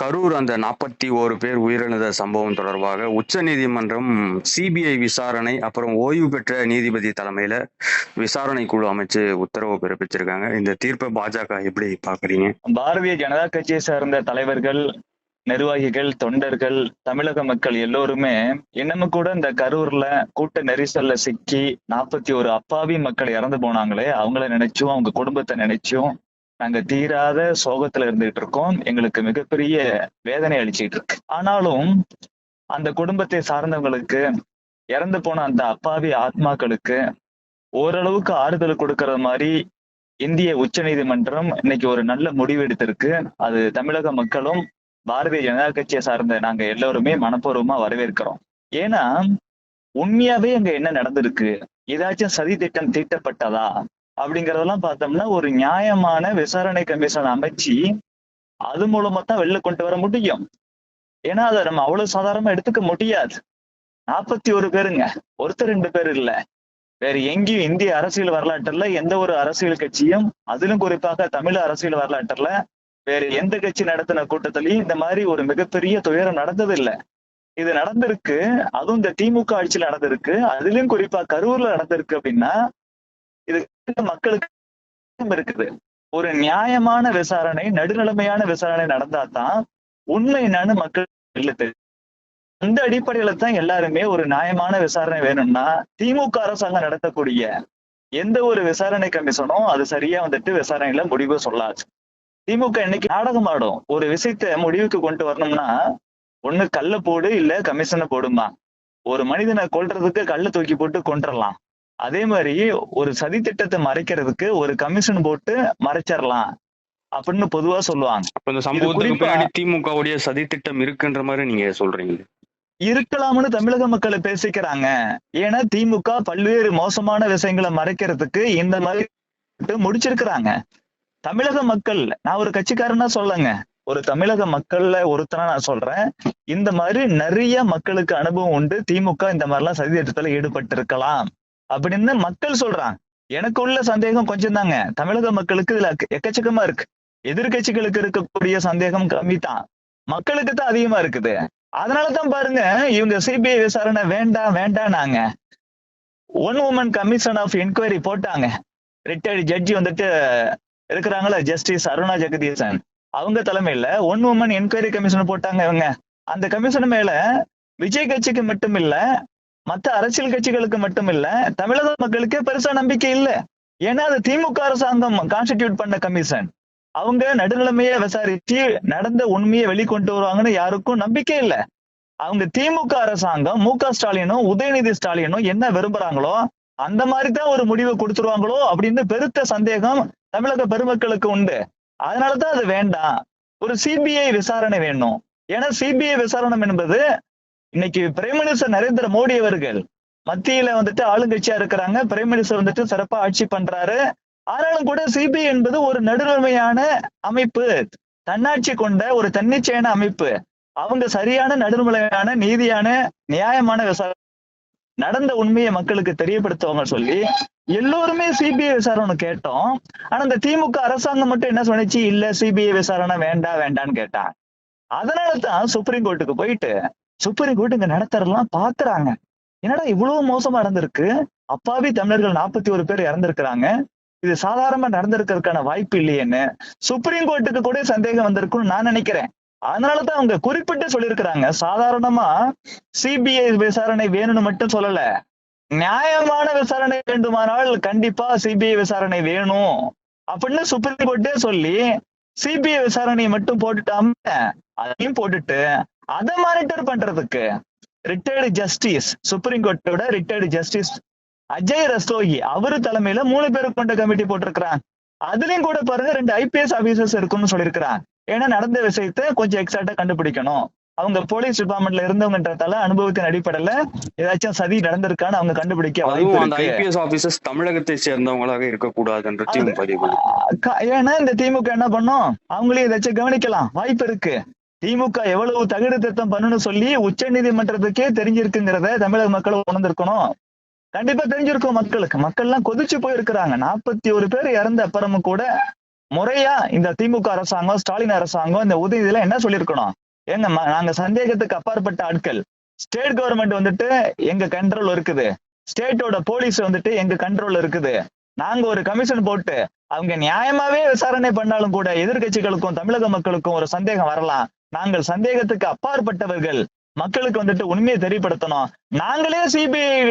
கரூர் அந்த நாற்பத்தி ஓரு பேர் உயிரிழந்த சம்பவம் தொடர்பாக உச்சநீதிமன்றம் சிபிஐ விசாரணை அப்புறம் ஓய்வு பெற்ற நீதிபதி தலைமையில விசாரணை குழு அமைச்சு உத்தரவு பிறப்பிச்சிருக்காங்க. இந்த தீர்ப்பை பாஜக எப்படி பாக்குறீங்க பாரதிய ஜனதா கட்சியை சார்ந்த தலைவர்கள் நிர்வாகிகள் தொண்டர்கள் தமிழக மக்கள் எல்லோருமே இன்னமும் கூட இந்த கரூர்ல கூட்ட நெரிசல்ல சிக்கி நாற்பத்தி ஒரு அப்பாவி மக்கள் இறந்து போனாங்களே அவங்கள நினைச்சும் அவங்க குடும்பத்தை நினைச்சும் நாங்க தீராத சோகத்துல இருந்துகிட்டு இருக்கோம். எங்களுக்கு மிகப்பெரிய வேதனை அளிச்சிட்டு இருக்கு. ஆனாலும் அந்த குடும்பத்தை சார்ந்தவங்களுக்கு இறந்து போன அந்த அப்பாவி ஆத்மாக்களுக்கு ஓரளவுக்கு ஆறுதல் கொடுக்கறது மாதிரி இந்திய உச்சநீதிமன்றம் இன்னைக்கு ஒரு நல்ல முடிவு எடுத்திருக்கு. அது தமிழக மக்களும் பாரதிய ஜனதா கட்சியை சார்ந்த நாங்க எல்லோருமே மனப்பூர்வமா வரவேற்கிறோம். ஏன்னா உண்மையாவே அங்க என்ன நடந்திருக்கு? ஏதாச்சும் சதி திட்டம் தீட்டப்பட்டதா? அப்படிங்கறதெல்லாம் பார்த்தோம்னா ஒரு நியாயமான விசாரணை கமிஷன் அமைச்சு அது மூலமா தான் வெளில கொண்டு வர முடியும். ஏன்னா அதை நம்ம அவ்வளவு சாதாரணமா எடுத்துக்க முடியாது. நாற்பத்தி ஒரு பேருங்க. ஒருத்தர் ரெண்டு பேர் இல்ல. வேற எங்கேயும் இந்திய அரசியல் வரலாற்றுல எந்த ஒரு அரசியல் கட்சியும் அதிலும் குறிப்பாக தமிழ் அரசியல் வரலாற்றுல வேற எந்த கட்சி நடத்தின கூட்டத்திலையும் இந்த மாதிரி ஒரு மிகப்பெரிய துயரம் நடந்தது இது நடந்திருக்கு. அதுவும் இந்த திமுக ஆட்சியில் நடந்திருக்கு. அதுலயும் குறிப்பா கரூர்ல நடந்திருக்கு அப்படின்னா இது மக்களுக்கு இருக்குது. ஒரு நியாயமான விசாரணை நடுநிலைமையான விசாரணை நடந்தாதான் உண்மை என்னன்னு மக்கள் தெரியும். அந்த அடிப்படையில தான் எல்லாருமே ஒரு நியாயமான விசாரணை வேணும்னா திமுக அரசாங்கம் நடத்தக்கூடிய எந்த ஒரு விசாரணை கமிஷனும் அது சரியா வந்துட்டு விசாரணையில முடிவு சொல்லாது. திமுக இன்னைக்கு நாடகம் ஆடும். ஒரு விஷயத்த முடிவுக்கு கொண்டு வரணும்னா ஒண்ணு கல்ல போடு இல்ல கமிஷனை போடுமா? ஒரு மனிதனை கொல்றதுக்கு கல்ல தூக்கி போட்டு கொண்டுடலாம் அதே மாதிரி ஒரு சதி திட்டத்தை மறைக்கிறதுக்கு ஒரு கமிஷன் போட்டு மறைச்சிடலாம் அப்படின்னு பொதுவா சொல்லுவாங்க. அப்ப இந்த சம்பவத்துக்கு குறிப்பா- பின்னாடி திமுகவுடைய சதி திட்டம் இருக்குன்ற மாதிரி நீங்க சொல்றீங்க. இருக்கலாம்னு தமிழக மக்களை பேசிக்கிறாங்க. ஏன்னா திமுக பல்வேறு மோசமான விஷயங்களை மறைக்கிறதுக்கு இந்த மாதிரி முடிச்சிருக்கிறாங்க. தமிழக மக்கள் நான் ஒரு கட்சிக்காரனா சொல்லங்க. ஒரு தமிழக மக்கள்ல ஒருத்தனா நான் சொல்றேன். இந்த மாதிரி நிறைய மக்களுக்கு அனுபவம் உண்டு. திமுக இந்த மாதிரிலாம் சதி திட்டத்துல ஈடுபட்டு இருக்கலாம் அப்படின்னு மக்கள் சொல்றாங்க. எனக்கு உள்ள சந்தேகம் கொஞ்சம் தாங்க தமிழக மக்களுக்கு இதுல எக்கச்சக்கமா இருக்கு. எதிர்கட்சிகளுக்கு இருக்கக்கூடிய சந்தேகம் கம்மி தான் மக்களுக்கு தான் அதிகமா இருக்குது. அதனாலதான் பாருங்க இவங்க சிபிஐ விசாரணை வேண்டாம் வேண்டாம்னாங்க one woman commission of enquiry போட்டாங்க. ரிட்டையர்டு ஜட்ஜி வந்துட்டு இருக்கிறாங்களா ஜஸ்டிஸ் அருணா ஜெகதீசன். அவங்க தலைமையில ஒன் உமன் என்கொயரி கமிஷன் போட்டாங்க இவங்க. அந்த கமிஷன் மேல விஜய் கட்சிக்கு மட்டும் இல்ல மத்த அரசியல் கட்சிகளுக்கு மட்டும் இல்ல தமிழக மக்களுக்கே பெருசா நம்பிக்கை இல்ல. ஏன்னா அது திமுக அரசாங்கம் கான்ஸ்டிடியூட் பண்ண கமிஷன் அவங்க நடுநிலைமையை விசாரிச்சு நடந்த உண்மையை வெளிக்கொண்டு வருவாங்கன்னு யாருக்கும் நம்பிக்கை இல்ல. அவங்க திமுக அரசாங்கம் மு க ஸ்டாலினும் உதயநிதி ஸ்டாலினும் என்ன விரும்புறாங்களோ அந்த மாதிரி தான் ஒரு முடிவை கொடுத்துருவாங்களோ அப்படின்னு பெருத்த சந்தேகம் தமிழக பெருமக்களுக்கு உண்டு. அதனாலதான் அது வேண்டாம். ஒரு சிபிஐ விசாரணை வேணும். ஏன்னா சிபிஐ விசாரணை என்பது இன்னைக்கு பிரைம் மினிஸ்டர் நரேந்திர மோடி அவர்கள் மத்தியில வந்துட்டு ஆளுங்கட்சியா இருக்கிறாங்க. பிரைம் மினிஸ்டர் வந்துட்டு சிறப்பா ஆட்சி பண்றாரு. ஆனாலும் கூட சிபிஐ என்பது ஒரு நடுநிலைமையான அமைப்பு. தன்னாட்சி கொண்ட ஒரு தன்னிச்சையான அமைப்பு. அவங்க சரியான நடுநிலையான நீதியான நியாயமான விசாரணை நடந்த உண்மையை மக்களுக்கு தெரியப்படுத்துவாங்க சொல்லி எல்லோருமே சிபிஐ விசாரணை கேட்டோம். ஆனா இந்த திமுக அரசாங்கம் மட்டும் என்ன சொன்னிச்சு? இல்ல சிபிஐ விசாரணை வேண்டாம் வேண்டாம்னு கேட்டான் அதனால தான் சுப்ரீம் கோர்ட்டுக்கு போயிட்டு சுப்ரீம் கோர்ட் இங்க நடத்துறதெல்லாம் பாக்குறாங்க. என்னடா இவ்வளவு மோசமா நடந்திருக்கு? அப்பாவி தமிழர்கள் நாற்பத்தி ஒரு பேர் இறந்திருக்கிறாங்க. இது சாதாரணமா நடந்திருக்கிறதுக்கான வாய்ப்பு இல்லையேன்னு. சுப்ரீம் கோர்ட்டுக்கு கூட சந்தேகம் வந்திருக்கும்னு நான் நினைக்கிறேன். அதனாலதான் அவங்க குறிப்பிட்டு சொல்லியிருக்கிறாங்க. சாதாரணமா சிபிஐ விசாரணை வேணும்னு மட்டும் சொல்லல. நியாயமான விசாரணை வேண்டுமானால் கண்டிப்பா சிபிஐ விசாரணை வேணும். அப்படின்னு சுப்ரீம் கோர்ட்டே சொல்லி சிபிஐ விசாரணையை மட்டும் போட்டுட்டாம அதையும் போட்டுட்டு அதை மானிட்டர் பண்றதுக்கு ரிட்டையர்டு ஜஸ்டிஸ் சுப்ரீம் கோர்ட்டோட ரிட்டையர்டு ஜஸ்டிஸ் அஜய் ரஸ்தோகி அவரு தலைமையில மூணு பேர் கொண்ட கமிட்டி போட்டிருக்கிறாங்க. அதுலயும் கூட பாருங்க ரெண்டு ஐபிஎஸ் ஆபீசர்ஸ் இருக்குன்னு சொல்லியிருக்கிறாங்க. ஏன்னா நடந்த விஷயத்த கொஞ்சம் எக்ஸாக்டா கண்டுபிடிக்கணும். அவங்க போலீஸ் டிபார்ட்மெண்ட்ல இருந்தவங்கன்றதால அனுபவத்தின் அடிப்படையில ஏதாச்சும் சதி நடந்திருக்கான்னு அவங்க கண்டுபிடிக்க ஐபிஎஸ் ஆபீசர்ஸ் தமிழகத்தை சேர்ந்தவங்களாக இருக்கக்கூடாதுன்றதையும் பதிவு. க- ஏன்னா இந்த திமுக என்ன பண்ணும்? அவங்களையும் ஏதாச்சும் கவனிக்கலாம். வாய்ப்பு இருக்கு. திமுக எவ்வளவு தகுடு திருத்தம் பண்ணணும் சொல்லி உச்ச நீதிமன்றத்துக்கே தெரிஞ்சிருக்குங்கிறத தமிழக மக்கள் உணர்ந்திருக்கணும். கண்டிப்பா தெரிஞ்சிருக்கும் மக்களுக்கு. மக்கள் எல்லாம் கொதிச்சு போயிருக்கிறாங்க. நாற்பத்தி ஒரு பேர் இறந்த அப்புறமும் கூட முறையா இந்த திமுக அரசாங்கம் ஸ்டாலின் அரசாங்கம் இந்த உதவியில என்ன சொல்லியிருக்கணும்? ஏங்க ம- நாங்க சந்தேகத்துக்கு அப்பாற்பட்ட ஆட்கள். ஸ்டேட் கவர்மெண்ட் வந்துட்டு எங்க கண்ட்ரோல் இருக்குது. ஸ்டேட்டோட போலீஸ் வந்துட்டு எங்க கண்ட்ரோல் இருக்குது. நாங்க ஒரு கமிஷன் போட்டு அவங்க நியாயமாவே விசாரணை பண்ணாலும் கூட எதிர்க்கட்சிகளுக்கும் தமிழக மக்களுக்கும் ஒரு சந்தேகம் வரலாம். நாங்கள் சந்தேகத்துக்கு அப்பாற்பட்டவர்கள். மக்களுக்கு வந்துட்டு உண்மையை தெரியப்படுத்தணும். நாங்களே சிபிஐ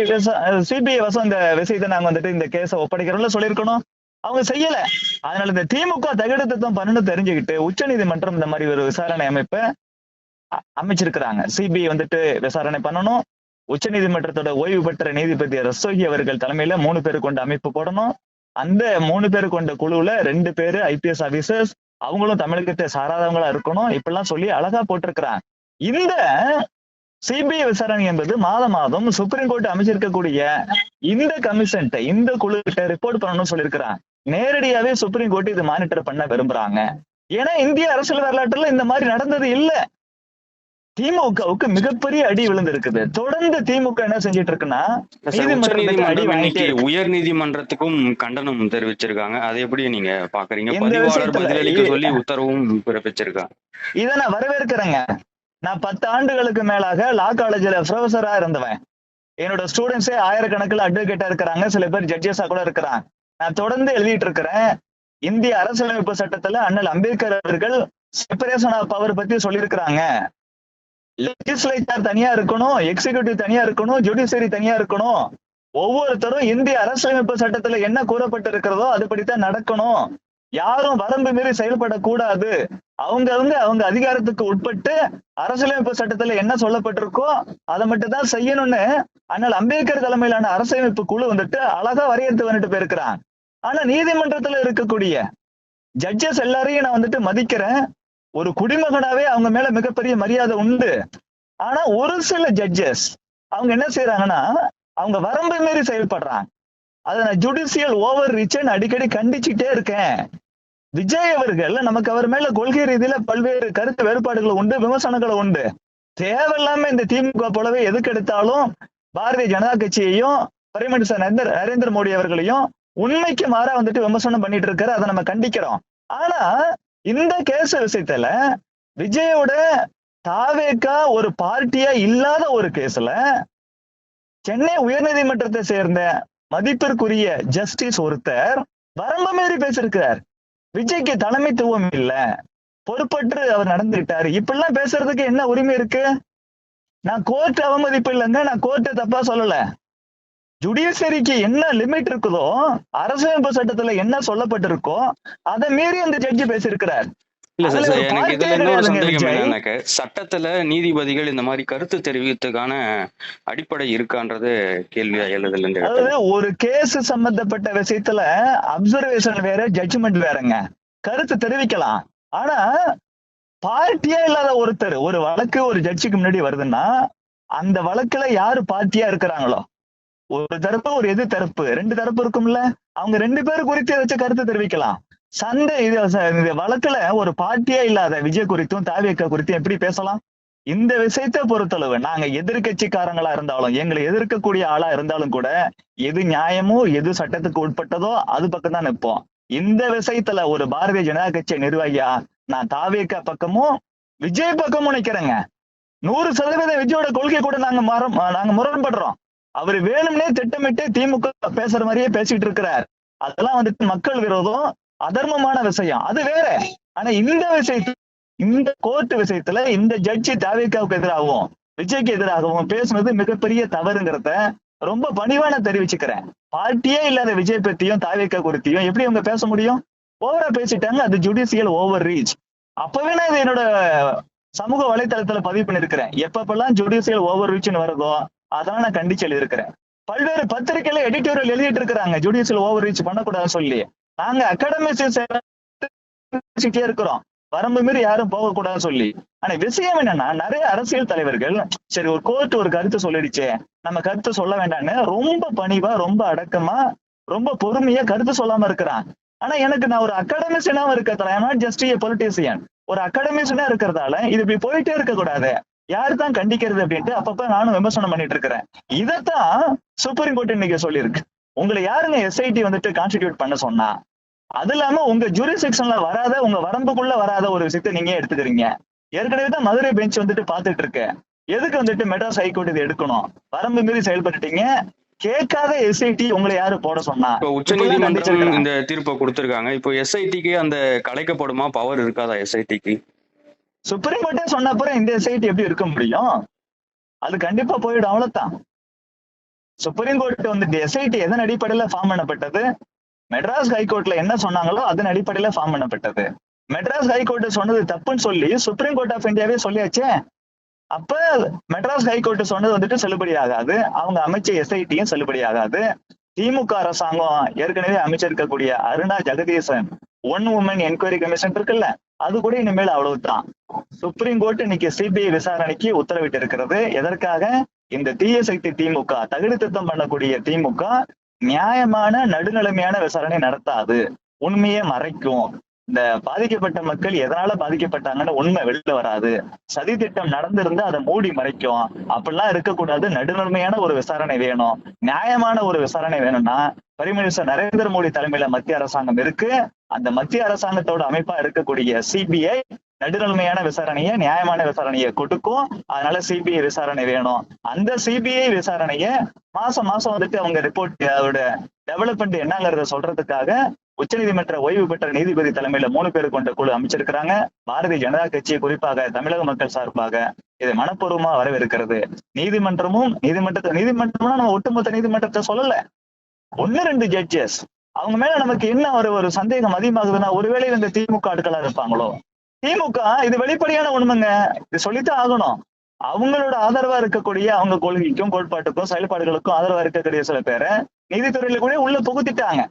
சிபிஐ வசம் இந்த விஷயத்தை நாங்க வந்துட்டு இந்த கேஸை ஒப்படைக்கிறோம்ல சொல்லியிருக்கணும். அவங்க செய்யல. அதனால இந்த திமுக தகடு திருத்தம் பண்ணணும் தெரிஞ்சுக்கிட்டு உச்ச நீதிமன்றம் இந்த மாதிரி ஒரு விசாரணை அமைப்பை அ- அமைச்சிருக்கிறாங்க. சிபிஐ வந்துட்டு விசாரணை பண்ணணும். உச்சநீதிமன்றத்தோட ஓய்வு பெற்ற நீதிபதி ரஸ்தோகி அவர்கள் தலைமையில மூணு பேர் கொண்ட அமைப்பு போடணும். அந்த மூணு பேர் கொண்ட குழுவுல ரெண்டு பேரு ஐபிஎஸ் ஆபீசர்ஸ் அவங்களும் தமிழகத்தை சாராதவங்களா இருக்கணும். இப்படிலாம் சொல்லி அழகா போட்டிருக்கிறாங்க. இந்த சிபிஐ விசாரணை என்பது மாதம் மாதம் சுப்ரீம் கோர்ட் அமைச்சிருக்கக்கூடிய இந்த கமிஷன் இந்த குழுக்கிட்ட ரிப்போர்ட் பண்ணணும்னு சொல்லியிருக்கிறாங்க. நேரடியாவே சுப்ரீம் கோர்ட் இது மானிட்டர் பண்ண விரும்புறாங்க. ஏன்னா இந்திய அரசியல் வரலாற்றுல இந்த மாதிரி நடந்தது இல்ல. திமுகவுக்கு மிகப்பெரிய அடி விழுந்திருக்குது. தொடர்ந்து திமுக என்ன செஞ்சிட்டு இருக்குன்னா. உயர் நீதிமன்றத்துக்கும் கண்டனம் தெரிவிச்சிருக்காங்க. அதை எப்படி நீங்க பாக்குறீங்க? பதிவாளர் பதிலளிக்க சொல்லி உத்தரவும் பிறப்பிச்சிருக்காங்க இதை நான் வரவேற்கிறேங்க. நான் பத்து ஆண்டுகளுக்கு மேலாக லா காலேஜ்ல ப்ரொஃபஸரா இருந்தவன். என்னோட ஸ்டூடெண்ட்ஸே ஆயிரக்கணக்கில் அட்வொகேட்டா இருக்கிறாங்க. சில பேர் ஜட்ஜஸா கூட இருக்கிறாங்க. நான் தொடர்ந்து எழுதிட்டு இருக்கிறேன் இந்திய அரசியலமைப்பு சட்டத்துல அண்ணல் அம்பேத்கர் அவர்கள் செப்பரேஷன் ஆஃப் பவர் பத்தி சொல்லியிருக்கிறாங்க. லெஜிஸ்லேச்சர் தனியா இருக்கணும் எக்ஸிகியூட்டிவ் தனியா இருக்கணும் ஜுடிஷியரி தனியா இருக்கணும். ஒவ்வொருத்தரும் இந்திய அரசியலமைப்பு சட்டத்துல என்ன கூறப்பட்டு இருக்கிறதோ அதுபடித்தான் நடக்கணும். யாரும் வரம்பு மீறி செயல்படக்கூடாது. அவங்க அவங்க அவங்க அதிகாரத்துக்கு உட்பட்டு அரசியலமைப்பு சட்டத்துல என்ன சொல்லப்பட்டிருக்கோ அதை மட்டும் தான் செய்யணும்னு ஆனால் அம்பேத்கர் தலைமையிலான அரசியலமைப்பு குழு வந்துட்டு அழகா வரையறுத்து வந்துட்டு போயிருக்கிறான். ஆனா நீதிமன்றத்துல இருக்கக்கூடிய ஜட்ஜஸ் எல்லாரையும் நான் வந்துட்டு மதிக்கிறேன். ஒரு குடிமகனாவே அவங்க மேல மிகப்பெரிய மரியாதை உண்டு. ஆனா ஒரு சில ஜட்ஜஸ் அவங்க என்ன செய்யறாங்கன்னா அவங்க வரம்பு மீறி செயல்படுறாங்க. அதை நான் ஜுடிஷியல் ஓவர் ரீச்னு அடிக்கடி கண்டிச்சுட்டே இருக்கேன். விஜய் அவர்கள் நமக்கு அவர் மேல கொள்கை ரீதியில பல்வேறு கருத்து வேறுபாடுகள் உண்டு விமர்சனங்கள் உண்டு. தேவையில்லாம இந்த திமுக போலவே எதுக்கு எடுத்தாலும் பாரதிய ஜனதா கட்சியையும் பிரைம் மினிஸ்டர் நரேந்திர நரேந்திர மோடி அவர்களையும் உண்மைக்கு மாறா வந்துட்டு விமர்சனம் பண்ணிட்டு இருக்காரு அதை நம்ம கண்டிக்கிறோம். ஆனா இந்த கேஸ் விஷயத்துல விஜயோட தாவேக்கா ஒரு பார்ட்டியா இல்லாத ஒரு கேஸ்ல சென்னை உயர்நீதிமன்றத்தை சேர்ந்த மதிப்பிற்குரிய ஜஸ்டிஸ் ஒருத்தர் வரம்பு மீறி பேசியிருக்கிறார். விஜய்க்கு தலைமைத்துவம் இல்ல. பொறுப்பற்று அவர் நடந்துகிட்டாரு. இப்படிலாம் பேசுறதுக்கு என்ன உரிமை இருக்கு? நான் கோர்ட் அவமதிப்பு இல்லைங்க. நான் கோர்ட்டை தப்பா சொல்லல. ஜுடிஷியரிக்கு என்ன லிமிட் இருக்குதோ அரசியலமைப்பு சட்டத்துல என்ன சொல்லப்பட்டிருக்கோ அதை மீறி அந்த ஜட்ஜி பேசியிருக்கிறார். இல்ல சார் எனக்கு இதுல இன்னொரு சந்தேகம். என்னன்னாக்க சட்டத்துல நீதிபதிகள் இந்த மாதிரி கருத்து தெரிவித்ததுக்கான அடிப்படை இருக்கான்றது கேள்வியா எழுதுல அதாவது ஒரு கேஸ் சம்பந்தப்பட்ட விஷயத்துல அப்சர்வேஷன் வேற ஜட்ஜ்மெண்ட் வேறங்க. கருத்து தெரிவிக்கலாம். ஆனா பார்ட்டியா இல்லாத ஒருத்தர் ஒரு வழக்கு ஒரு ஜட்ஜுக்கு முன்னாடி வருதுன்னா அந்த வழக்குல யாரு பார்ட்டியா இருக்கிறாங்களோ? ஒரு தரப்பு ஒரு எது தரப்பு. ரெண்டு தரப்பு இருக்கும்ல? அவங்க ரெண்டு பேரும் குறித்து வச்சு கருத்து தெரிவிக்கலாம். சண்டை இது வழக்குல ஒரு பார்ட்டியே இல்லாத விஜய் குறித்தும் தாவியக்கா குறித்தும் எப்படி பேசலாம்? இந்த விஷயத்தை பொறுத்தளவு நாங்க எதிர்க்கட்சிக்காரங்களா இருந்தாலும் எங்களை எதிர்க்கக்கூடிய ஆளா இருந்தாலும் கூட எது நியாயமோ எது சட்டத்துக்கு உட்பட்டதோ அது பக்கம் தான் நிற்போம். இந்த விஷயத்துல ஒரு பாரதிய ஜனதா கட்சி நிர்வாகியா? நான் தாவேக்கா பக்கமும் விஜய் பக்கமும் நிக்கிறேங்க நூறு சதவீதம் விஜயோட கொள்கை கூட நாங்க மரம் நாங்க முரண்படுறோம். அவர் வேணும்னே திட்டமிட்டு திமுக பேசுற மாதிரியே பேசிட்டு இருக்கிறார். அதெல்லாம் வந்துட்டு மக்கள் விரோதம் அதர்மமான விஷயம். அது வேற. ஆனா இந்த விஷயத்துல இந்த கோர்ட் விஷயத்துல இந்த ஜட்ஜி தாவேக்காவுக்கு எதிராகவும் விஜய்க்கு எதிராகவும் பேசுனது மிகப்பெரிய தவறுங்கிறத ரொம்ப பணிவான தெரிவிச்சுக்கிறேன். பார்ட்டியே இல்லாத விஜய் பத்தியும் தாவேக்கா குறித்தியும் எப்படி அவங்க பேச முடியும்? ஓவரா பேசிட்டாங்க அது ஜுடிஷியல் ஓவர் ரீச் அப்பவே நான் இது என்னோட சமூக வலைத்தளத்துல பதிவு பண்ணிருக்கிறேன் எப்பப்பெல்லாம் ஜுடிஷியல் ஓவர் ரீச்னு வருதோ அதெல்லாம் நான் கண்டிச்சு எழுதியிருக்கிறேன். பல்வேறு பத்திரிகையில எடிட்டோரியல் எழுதிட்டு இருக்கிறாங்க ஜுடிஷியல் ஓவர் ரீச் பண்ணக்கூடாதுன்னு சொல்லி. நாங்க அகாடமிக் இருக்கிறோம். வரம்பு மீறி யாரும் போகக்கூடாதுன்னு சொல்லி. ஆனா விஷயம் என்னன்னா நிறைய அரசியல் தலைவர்கள் சரி ஒரு கோர்ட் ஒரு கருத்து சொல்லிடுச்சே நம்ம கருத்து சொல்ல வேண்டாம்னு ரொம்ப பணிவா ரொம்ப அடக்கமா ரொம்ப பொறுமையா கருத்து சொல்லாம இருக்கிறான் ஆனா எனக்கு நான் ஒரு அகாடமிஷனாவும் இருக்கிறதால நாட் ஜஸ்ட் ஏ பொலிட்டீசியன் ஒரு அகாடமிஷனா இருக்கிறதால இது இப்படி போயிட்டே இருக்க கூடாது யாரு தான் கண்டிக்கிறது அப்படின்ட்டு அப்பப்ப நானும் விமர்சனம் பண்ணிட்டு இருக்கிறேன். இதைத்தான் சுப்ரீம் கோர்ட் இன்னைக்கு சொல்லியிருக்கு. உங்களை யாருங்க எஸ்ஐடி வந்துட்டு கான்ஸ்டிடியூட் பண்ண சொன்னா? அது இல்லாம உங்க ஜூரிசெக்ஷன்ல வராத உங்க வரம்புக்குள்ள வராத ஒரு விஷயத்த நீங்க எடுத்துக்கிறீங்க. ஏற்கனவே தான் மதுரை பெஞ்ச் வந்துட்டு பாத்துட்டு இருக்கு எதுக்கு வந்துட்டு மெட்ராஸ் ஹைகோர்ட் இது எடுக்கணும்? வரம்பு மீறி செயல்பட்டுட்டீங்க. கேட்காத எஸ்ஐடி உங்களை யாரு போட சொன்னா? இப்போ உச்ச நீதிமன்றம். இந்த தீர்ப்பை கொடுத்திருக்காங்க. இப்போ எஸ்ஐடிக்கு அந்த கலைக்கப்படுமா? பவர் இருக்காதா எஸ்ஐடிக்கு சுப்ரீம் கோர்ட்டே சொன்ன அப்புறம் இந்த எஸ்ஐடி எப்படி இருக்க முடியும்? அது கண்டிப்பா போயிடும் அவ்வளவுதான். சுப்ரீம் கோர்ட் வந்துட்டு எஸ்ஐடி எதன் அடிப்படையில ஃபார்ம் பண்ணப்பட்டது? மெட்ராஸ் ஹைகோர்ட்ல என்ன சொன்னாங்களோ அதன் அடிப்படையில ஃபார்ம் பண்ணப்பட்டது. மெட்ராஸ் ஹைகோர்ட் சொன்னது தப்புன்னு சொல்லி சுப்ரீம் கோர்ட் ஆஃப் இந்தியாவே சொல்லியாச்சே? அப்ப மெட்ராஸ் ஹைகோர்ட் சொன்னது வந்துட்டு செல்லுபடி ஆகாது. அவங்க அமைச்ச எஸ்ஐடியும் செல்லுபடி ஆகாது. திமுக அரசாங்கம் ஏற்கனவே அமைச்சிருக்கக்கூடிய Aruna Jagadeesan one woman enquiry commission இருக்குல்ல அது கூட இனிமேல் அவ்வளவுதான். சுப்ரீம் கோர்ட் இன்னைக்கு சிபிஐ விசாரணைக்கு உத்தரவிட்டு இருக்கிறது எதற்காக? இந்த தீய சக்தி திமுக தகுதி திருத்தம் பண்ணக்கூடிய திமுக நியாயமான நடுநிலைமையான விசாரணை நடத்தாது. உண்மையை மறைக்கும். இந்த பாதிக்கப்பட்ட மக்கள் எதனால பாதிக்கப்பட்டாங்கன்னு உண்மை வெளில வராது. சதி திட்டம் நடந்திருந்தா அதை மூடி மறைக்கும். அப்படிலாம் இருக்கக்கூடாது. நடுநிலைமையான ஒரு விசாரணை வேணும். நியாயமான ஒரு விசாரணை வேணும்னா பரிமினிஸ்டர் நரேந்திர மோடி தலைமையில மத்திய அரசாங்கம் இருக்கு. அந்த மத்திய அரசாங்கத்தோட அமைப்பா இருக்கக்கூடிய சிபிஐ நடுநிலைமையான விசாரணையை நியாயமான விசாரணையை கொடுக்கும். அதனால சிபிஐ விசாரணை வேணும். அந்த சிபிஐ விசாரணையை மாசம் மாசம் வந்துட்டு அவங்க ரிப்போர்ட் அவரோட டெவலப்மெண்ட் என்னங்கிறத சொல்றதுக்காக உச்சநீதிமன்ற ஓய்வு பெற்ற நீதிபதி தலைமையில மூணு பேர் கொண்ட குழு அமைச்சிருக்கிறாங்க. பாரதிய ஜனதா கட்சி குறிப்பாக தமிழக மக்கள் சார்பாக இதை மனப்பூர்வமா வரவேற்கிறது. நீதிமன்றமும் நீதிமன்றத்தை நீதிமன்றம்னா நம்ம ஒட்டுமொத்த நீதிமன்றத்தை சொல்லல. ஒன்னு ரெண்டு ஜட்ஜஸ் அவங்க மேல நமக்கு என்ன ஒரு ஒரு சந்தேகம் அதிகமாகுதுன்னா ஒருவேளை இந்த திமுக ஆட்களா இருப்பாங்களோ? திமுக இது வெளிப்படையான உண்மைங்க. இது சொல்லித்தான் ஆகணும். அவங்களோட ஆதரவா இருக்கக்கூடிய அவங்க கொள்கைக்கும் கோட்பாட்டுக்கும் செயல்பாடுகளுக்கும் ஆதரவா இருக்கக்கூடிய சில பேரை நீதித்துறையில கூட உள்ள புகுத்திட்டாங்க.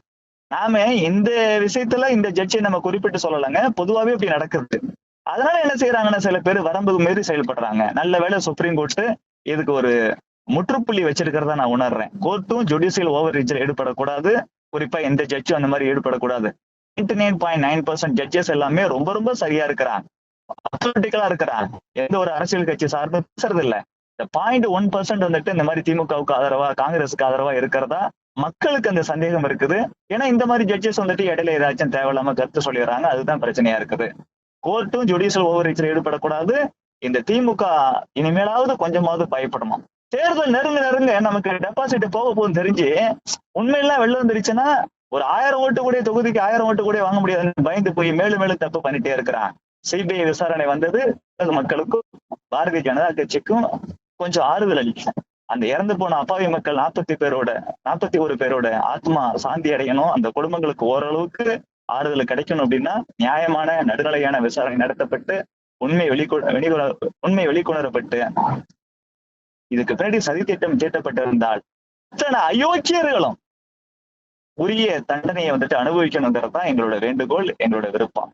நாம இந்த விஷயத்துல இந்த ஜட்ஜை நம்ம குறிப்பிட்டு சொல்லலைங்க. பொதுவாவே இப்படி நடக்குது. அதனால என்ன செய்யறாங்கன்னா சில பேர் வரம்பு மீறி செயல்படுறாங்க. நல்ல வேளை சுப்ரீம் கோர்ட் இதுக்கு ஒரு முற்றுப்புள்ளி வச்சிருக்கிறதா நான் உணர்றேன். கோர்ட்டும் ஜுடிஷியல் ஓவர் ரீச்சில் ஈடுபடக்கூடாது. குறிப்பா எந்த ஜட்ஜும் அந்த மாதிரி ஈடுபடக்கூடாது. Ninety nine point nine percent judges எல்லாமே ரொம்ப ரொம்ப சரியா இருக்கிறாங்க. அத்தாரிட்டிக்கலா இருக்கிறாங்க. எந்த ஒரு அரசியல் கட்சி சார்ந்து பேசுறது இல்ல இந்த பாயிண்ட் ஒன் பர்சன்ட் வந்துட்டு இந்த மாதிரி திமுகவுக்கு ஆதரவா காங்கிரஸுக்கு ஆதரவா இருக்கிறதா மக்களுக்கு அந்த சந்தேகம் இருக்குது. ஏன்னா இந்த மாதிரி ஜட்ஜஸ் வந்துட்டு இடையில ஏதாச்சும் தேவையில்லாம கருத்து சொல்லிடுறாங்க. அதுதான் பிரச்சனையா இருக்குது. கோர்ட்டும் ஜுடிஷியல் ஓவர் ரீச்சில் ஈடுபடக்கூடாது. இந்த திமுக இனிமேலாவது கொஞ்சமாவது பயப்படணும். தேர்தல் நெருங்க நெருங்க நமக்கு டெபாசிட் போக போகுதுன்னு தெரிஞ்சு உண்மையெல்லாம் வெளில வந்துருச்சுன்னா ஒரு ஆயிரம் ஓட்டு கூட தொகுதிக்கு ஆயிரம் ஓட்டு கூட வாங்க முடியாதுன்னு பயந்து போய் மேலும் மேலும் தப்பு பண்ணிட்டே இருக்கிறான் சிபிஐ விசாரணை வந்தது. மக்களுக்கும் பாரதிய ஜனதா கட்சிக்கும் கொஞ்சம் ஆறுதல் அளிக்கும். அந்த இறந்து போன அப்பாவி மக்கள் நாற்பத்தி பேரோட நாற்பத்தி ஒரு பேரோட ஆத்மா சாந்தி அடையணும். அந்த குடும்பங்களுக்கு ஓரளவுக்கு ஆறுதல் கிடைக்கணும் அப்படின்னா நியாயமான நடுநிலையான விசாரணை நடத்தப்பட்டு உண்மை வெளிக்கொ வெளிக்கொண உண்மை வெளிக்கொணரப்பட்டு இதுக்கு பின்னாடி சதித்திட்டம் தீட்டப்பட்டிருந்தால் இத்தனை அயோக்கியர்களும் உரிய தண்டனையை வந்துட்டு அனுபவிக்கணுங்கிறது தான் எங்களோட வேண்டுகோள் எங்களோட விருப்பம்.